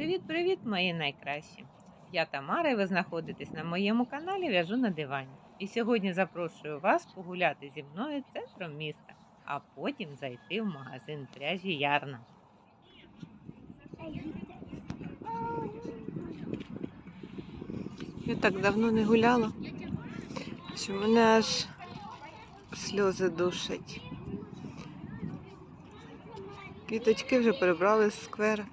Привіт-привіт, мої найкращі! Я Тамара і ви знаходитесь на моєму каналі В'яжу на дивані. І сьогодні запрошую вас погуляти зі мною центром міста, а потім зайти в магазин пряжі Ярна. Я так давно не гуляла, що мене аж сльози душать. Квіточки вже прибрали з сквера.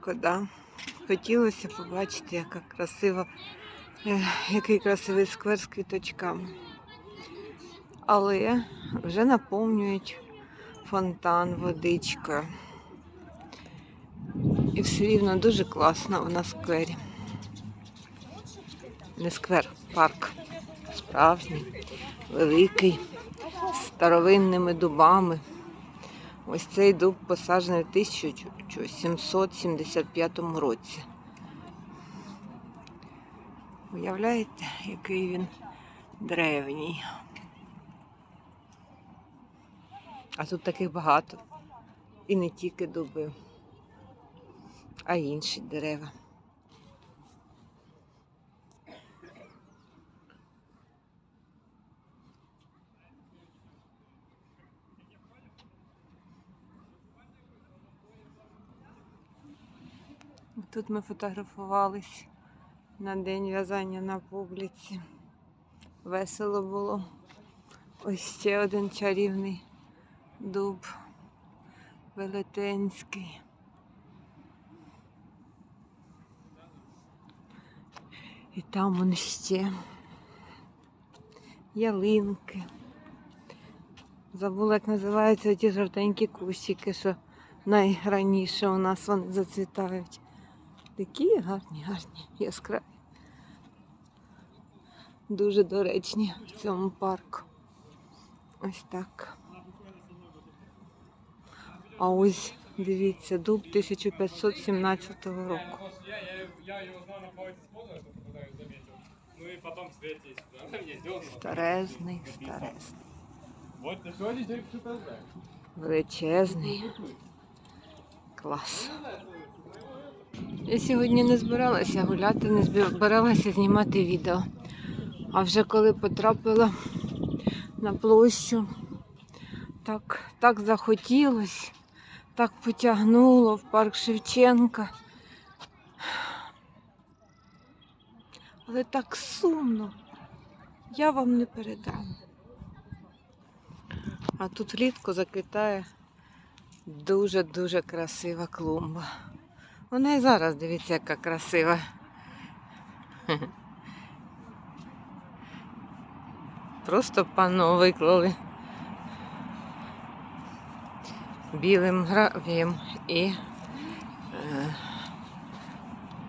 Шкода. Хотілося побачити, яка красива, е, який красивий сквер з квіточками. Але вже наповнюють фонтан водичкою. І все рівно дуже класно у нас сквері. Не сквер, парк. Справжній, великий, з старовинними дубами. Ось цей дуб посаджений в 1775 році. Уявляєте, який він древній. А тут таких багато. І не тільки дуби, а й інші дерева. Тут ми фотографувались на день в'язання на публіці. Весело було. Ось ще один чарівний дуб велетенський. І там вон ще ялинки. Забула, як називаються ті жовтенькі кущики, що найраніше у нас вони зацвітають. Такі гарні, гарні, яскраві. Дуже доречні в цьому парку. Ось так. А ось дивіться, дуб 1517 року. Ну и потом встретились, да, она. Старезний, старезний. Вот ты сегодня. Величезний. Клас. Я сьогодні не збиралася гуляти, не збиралася знімати відео. А вже коли потрапила на площу, так, так захотілось, так потягнуло в парк Шевченка. Але так сумно. Я вам не передам. А тут влітку заквітає дуже-дуже красива клумба. Вона і зараз, дивіться, яка красива. Просто панно виклали білим гравієм і е,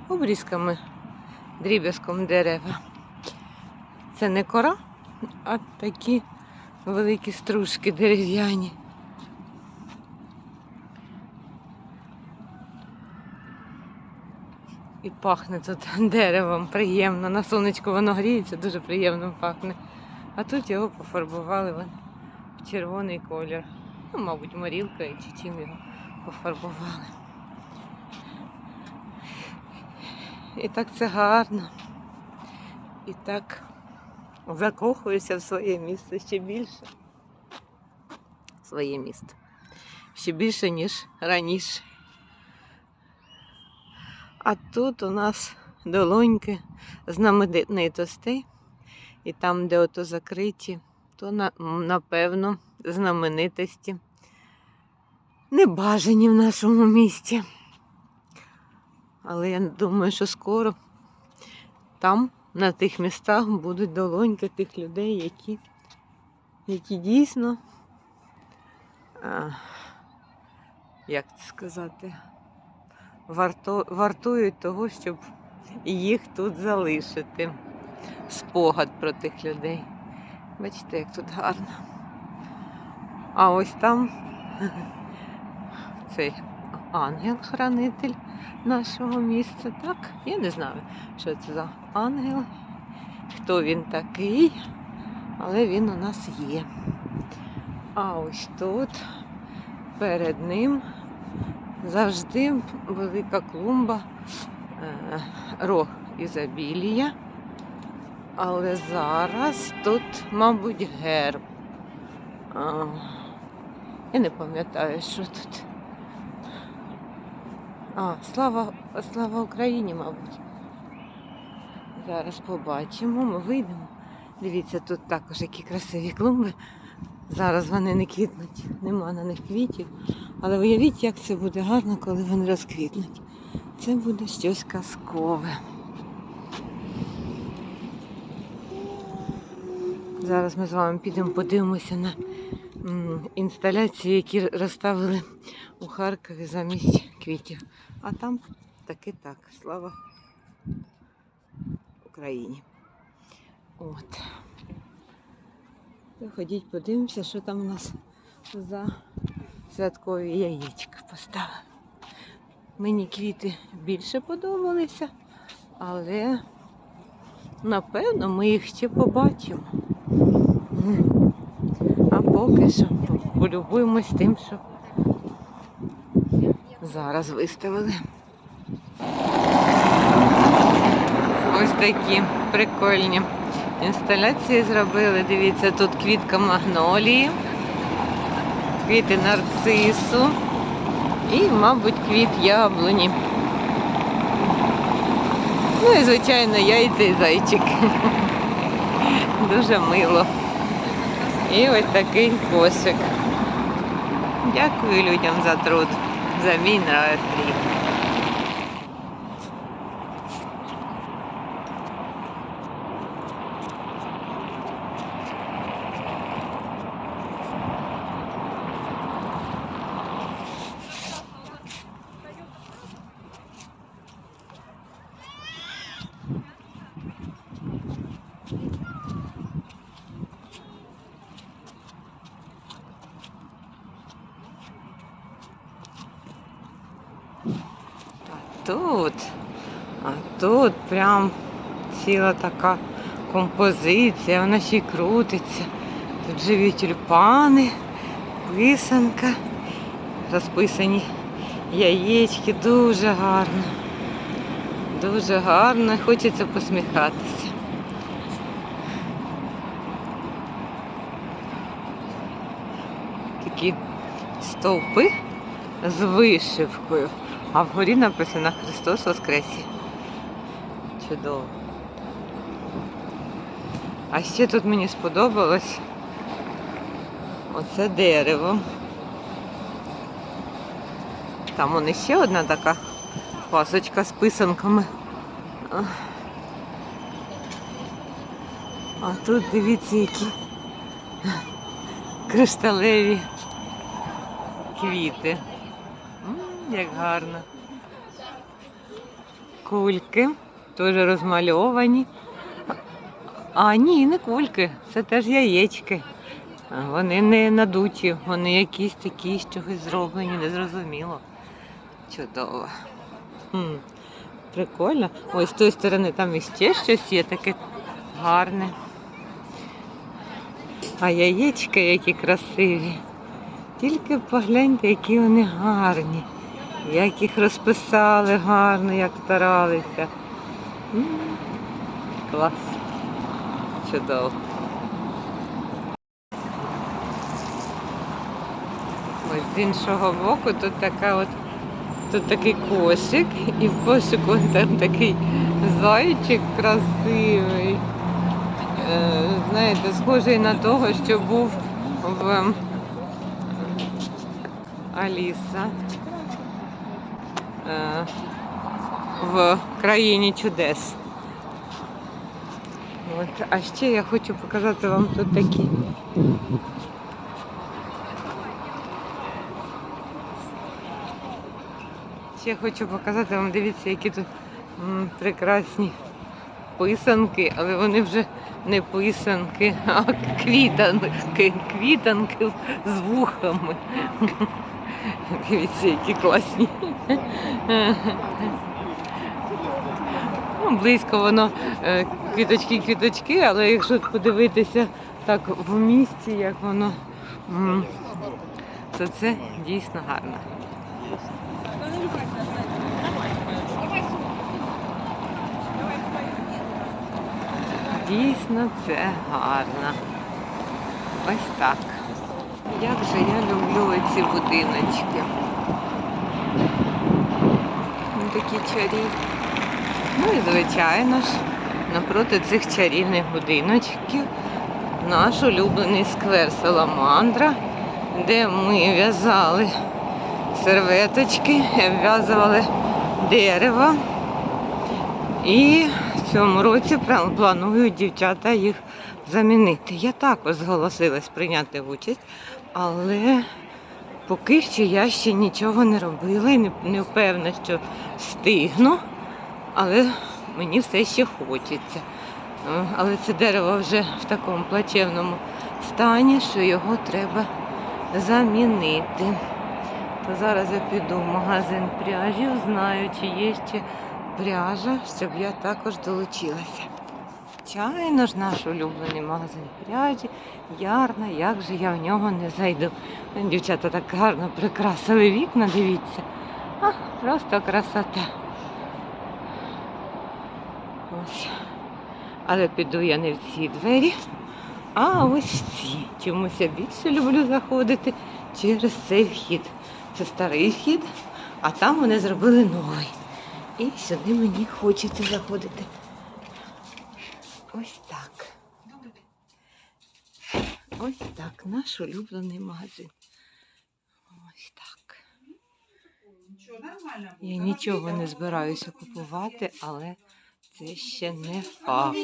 обрізками, дріб'язком дерева. Це не кора, а такі великі стружки дерев'яні. І пахне тут деревом приємно. На сонечку воно гріється, дуже приємно пахне. А тут його пофарбували в червоний колір. Ну, мабуть, морілкою чи чим його пофарбували. І так це гарно. І так закохуюся в своє місце ще більше. Своє місто. Ще більше, ніж раніше. А тут у нас долоньки знаменитостей. І там, де ото закриті, то напевно знаменитості небажані в нашому місті. Але я думаю, що скоро там, на тих містах, будуть долоньки тих людей, які, які дійсно, а, як це сказати, вартують того, щоб їх тут залишити. Спогад про тих людей. Бачите, як тут гарно. А ось там цей ангел-хранитель нашого місця. Так, я не знаю, що це за ангел, хто він такий, але він у нас є. А ось тут перед ним завжди велика клумба, е, рог ізобілія. Але зараз тут, мабуть, герб. Я не пам'ятаю, що тут. А, слава, слава Україні, мабуть. Зараз побачимо, ми вийдемо. Дивіться, тут також які красиві клумби. Зараз вони не квітнуть, нема на них квітів. Але уявіть, як це буде гарно, коли вони розквітнуть. Це буде щось казкове. Зараз ми з вами підемо подивимося на інсталяції, які розставили у Харкові замість квітів. А там таки так. Слава Україні. От. То ходіть, подивимося, що там у нас за святкові яєчка поставили. Мені квіти більше подобалися, але напевно ми їх ще побачимо. А поки що полюбуємось тим, що зараз виставили. Ось такі прикольні інсталяції зробили. Дивіться, тут квітка магнолії, квіти нарцису і, мабуть, квіт яблуні. Ну і, звичайно, яйця і зайчик. Дуже мило. І ось такий кошик. Дякую людям за труд, за мій настрій. Тут, а тут прям ціла така композиція, вона ще й крутиться. Тут живі тюльпани, писанка, розписані яєчки, дуже гарно. Дуже гарно, хочеться посміхатися. Такі стовпи з вишивкою. А вгорі написано Христос Воскресі. Чудово. А ще тут мені сподобалось оце дерево. Там вон ще одна така пасочка з писанками. А. Тут дивіться, які кришталеві квіти. Як гарно. Кульки теж розмальовані. А ні, не кульки, це теж яєчки. Вони не надуті, вони якісь такі з чогось зроблені, незрозуміло. Чудово. Прикольно. Ось з тої сторони там іще щось є таке гарне. А яєчка які красиві. Тільки погляньте, які вони гарні. Як їх розписали гарно, як старалися. Клас. Чудово. Ось з іншого боку тут така от тут такий кошик, і в кошику там такий зайчик красивий. Е, знаєте, схожий на того, що був в Аліса в країні чудес. От. А ще я хочу показати вам тут такі. Ще хочу показати вам, дивіться, які тут прекрасні писанки, але вони вже не писанки, а квітанки. Квітанки з вухами. Дивіться, які класні. Ну, Близько воно е, квіточки-квіточки, але якщо подивитися так в місті, як воно, то це дійсно гарно. Дійсно, це гарно. Ось так. Як же я люблю ці будиночки. Такі чарівні. Ну і звичайно ж, напроти цих чарівних будиночків наш улюблений сквер Саламандра, де ми в'язали серветочки, обв'язували дерево. І в цьому році планують дівчата їх замінити. Я також зголосилась прийняти участь, але поки що я ще нічого не робила і не, не впевнена, що встигну, але мені все ще хочеться. Але це дерево вже в такому плачевному стані, що його треба замінити. То зараз я піду в магазин пряжі, знаю, чи є ще пряжа, щоб я також долучилася. Звичайно ж, наш улюблений магазин пряжі, ярна, як же я в нього не зайду. Дівчата так гарно прикрасили вікна, дивіться. А, просто красота. Ось. Але піду я не в ці двері, а ось ці. Чомусь я більше люблю заходити через цей вхід. Це старий вхід, а там вони зробили новий. І сюди мені хочеться заходити. Ось. Ось так, наш улюблений магазин. Ось так. Нічого, нормально буде. Я нічого не збираюся купувати, але це ще не факт.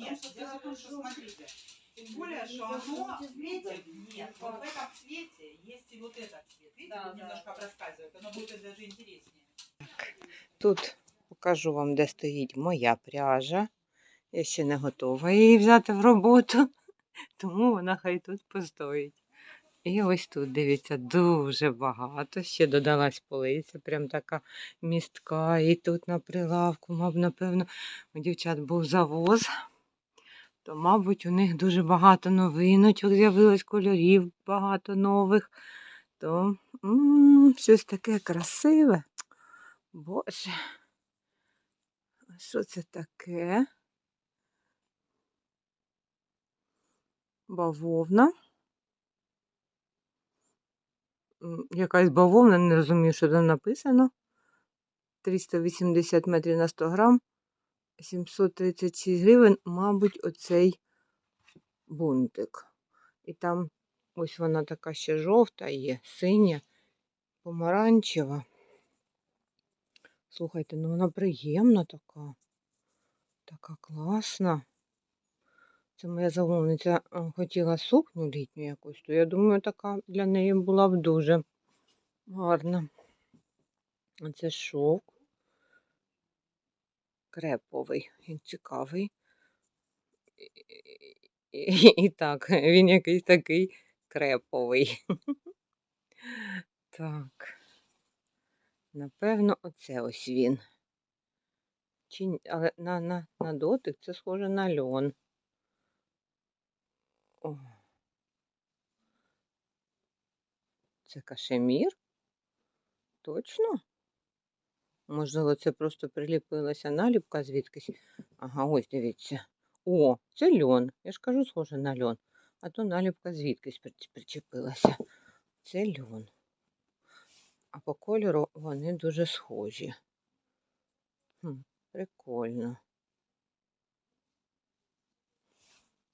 Нет, дело в том, что смотрите, тем более, что оно, видите, нет, вот в этом цвете есть и вот этот цвет. Видите, тут немножко проскальзывает, оно будет даже интереснее. Тут покажу вам, де стоїть моя пряжа. Я ще не готова її взяти в роботу, тому вона хай тут постоїть. І ось тут, дивіться, дуже багато. Ще додалась полиця, прям така містка. І тут на прилавку, мабуть, напевно, у дівчат був завоз. То, мабуть, у них дуже багато новиночок з'явилось, кольорів багато нових. То м, щось таке красиве. Боже. Що це таке? Бавовна. Якась бавовна, не розумію, що там написано. 380 метрів на 100 грам. 736 гривень, мабуть, оцей бунтик. І там ось вона така ще жовта є, синя, помаранчева. Слухайте, ну вона приємна така. Така класна. Це моя замовниця е, хотіла сукню літню якусь, то я думаю, така для неї була б дуже гарна. А це шовк. Креповий, він цікавий. І, і, і так, він якийсь такий креповий. Так. Напевно, оце ось він. Чи, але на, на, на дотик це схоже на льон. О. Це кашемір? Точно? Можливо, це просто приліпилася наліпка звідкись. Ага, ось дивіться. О, це льон. Я ж кажу, схоже на льон. А то наліпка звідкись причепилася. Це льон. А по кольору вони дуже схожі. Хм, прикольно.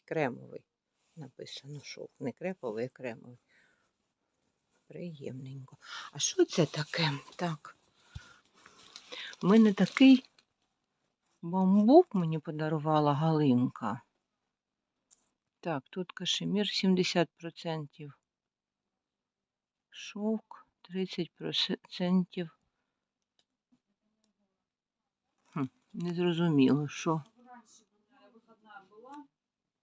Кремовий. Написано шов. Не креповий, а кремовий. Приємненько. А що це таке? Так. У мене такий бамбук мені подарувала Галинка. Так, тут кашемір 70%. Шовк 30%. Хм, незрозуміло, що.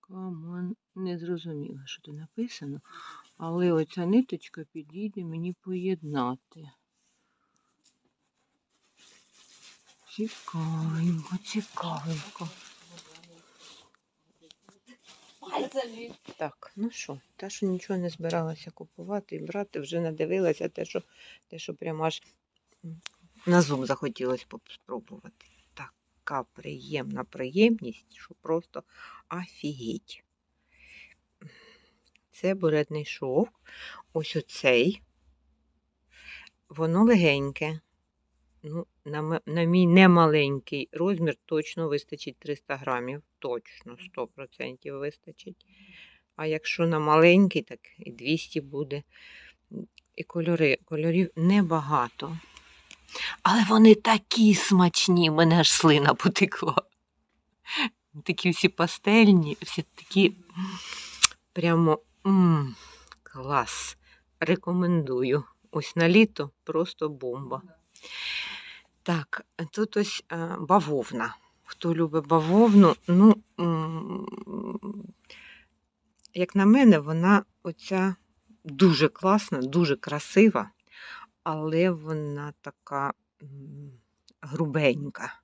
Камон, не зрозуміло, що тут написано. Але оця ниточка підійде мені поєднати. Цікавенько, цікавенько. Так, ну що, та, що нічого не збиралася купувати і брати, вже надивилася те, що, те, що прямо аж на зуб захотілося спробувати. Така приємна приємність, що просто офігеть. Це буретний шовк. Ось оцей. Воно легеньке. Ну, на, на мій немаленький розмір точно вистачить 300 грамів. Точно, 100% вистачить. А якщо на маленький, так і 200 буде. І кольори, кольорів небагато. Але вони такі смачні, мене аж слина потекла. Такі всі пастельні, всі такі прямо м, клас. Рекомендую. Ось на літо просто бомба. Так, тут ось е, бавовна. Хто любить бавовну, ну, як на мене, вона оця дуже класна, дуже красива, але вона така грубенька.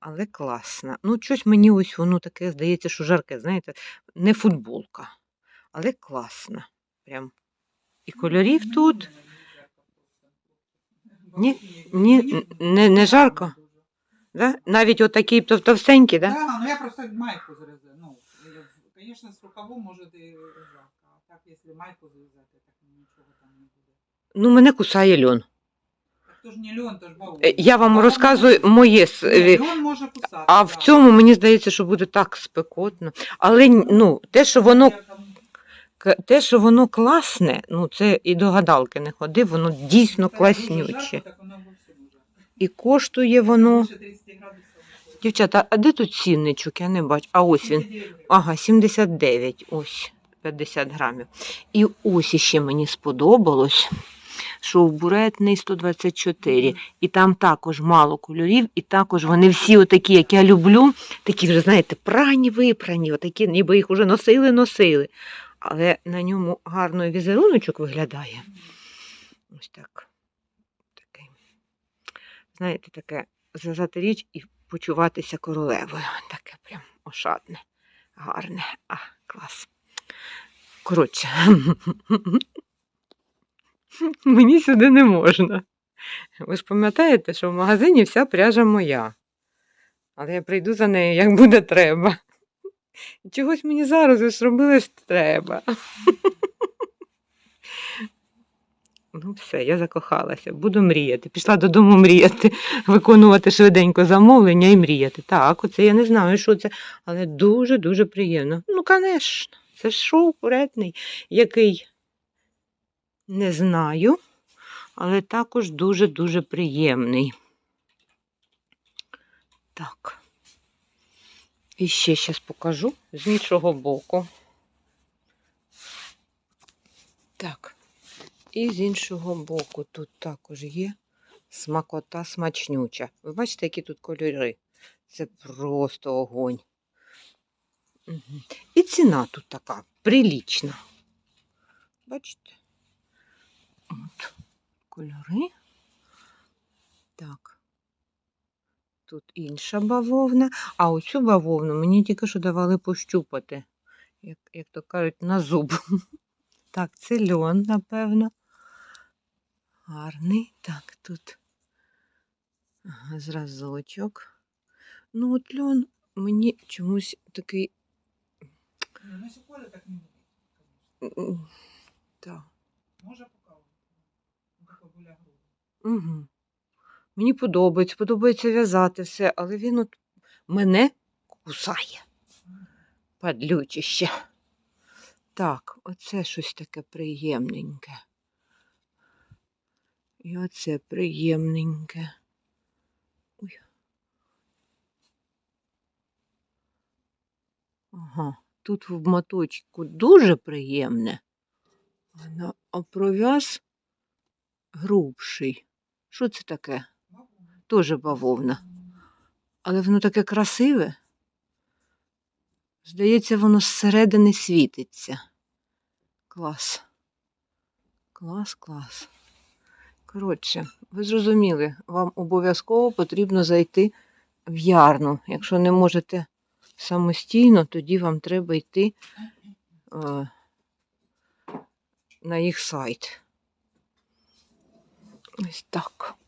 Але класна. Ну, щось мені ось воно таке здається, що жарке, знаєте, не футболка, але класна. Прям. І кольорів тут. Ні, ні, не, не жарко. Да? Навіть отакий тов- товстенький, да? Да, ну я просто майку зрезаю. Ну, конечно, с рукавом может и жарко. А так, если майку завязать, так ничего там не будет. Ну, мене кусає льон. Так то ж не лен, то ж бавовна. Е, Я вам Бавовна розказую може- моє. с- Ні, льон може кусати. А в цьому мені здається, що буде так спекотно. Але ну, те, що воно, Я там- те, що воно класне, ну це і до гадалки не ходи, воно дійсно класнюче. І коштує воно. Більше 30 градусів. Дівчата, а де тут цінничок? Я не бачу. А ось він. Ага, 79, ось 50 грамів. І ось іще мені сподобалось, що буретний 124. І там також мало кольорів, і також вони всі отакі, як я люблю, такі вже, знаєте, прані випрані, отакі, ніби їх вже носили, носили. Але на ньому гарно візеруночок виглядає. Ось так. Такий. Знаєте, таке зв'язати річ і почуватися королевою. Таке прям ошатне, гарне. А, клас. Коротше, мені сюди не можна. Ви ж пам'ятаєте, що в магазині вся пряжа моя. Але я прийду за нею, як буде треба. Чогось мені зараз ви ж робили ж треба. Ну, все, я закохалася. Буду мріяти. Пішла додому мріяти, виконувати швиденько замовлення і мріяти. Так, оце я не знаю, що це, але дуже-дуже приємно. Ну, звісно, це шоу куретний, який не знаю, але також дуже-дуже приємний. Так. І ще зараз покажу з іншого боку. Так. І з іншого боку тут також є смакота смачнюча. Ви бачите, які тут кольори? Це просто огонь. І ціна тут така прилічна. Бачите? От кольори. Так. Тут інша бавовна. А оцю бавовну мені тільки що давали пощупати, як, як то кажуть, на зуб. Так, це льон, напевно. Гарний. Так, тут ага, зразочок. Ну, от льон мені чомусь такий. Ну, так. Може покавати. Ну, біля. Угу. Мені подобається, подобається в'язати все, але він от мене кусає. Падлючище. Так, оце щось таке приємненьке. І оце приємненьке. Ой. Ага, тут в моточку дуже приємне. А на- А пров'яз грубший. Що це таке? Теж бавовна. Але воно таке красиве. Здається, воно зсередини світиться. Клас. Клас, клас. Коротше, ви зрозуміли, вам обов'язково потрібно зайти в ярну. Якщо не можете самостійно, тоді вам треба йти е, на їх сайт. Ось так.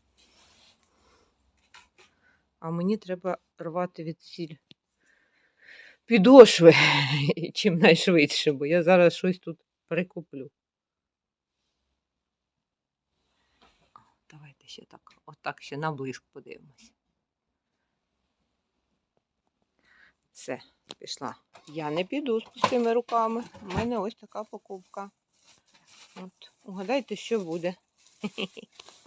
А мені треба рвати від сіль підошви чим найшвидше, бо я зараз щось тут прикуплю. Давайте ще так, отак ще наблизк подивимось. Все, пішла. Я не піду з пустими руками. У мене ось така покупка. От, угадайте, що буде.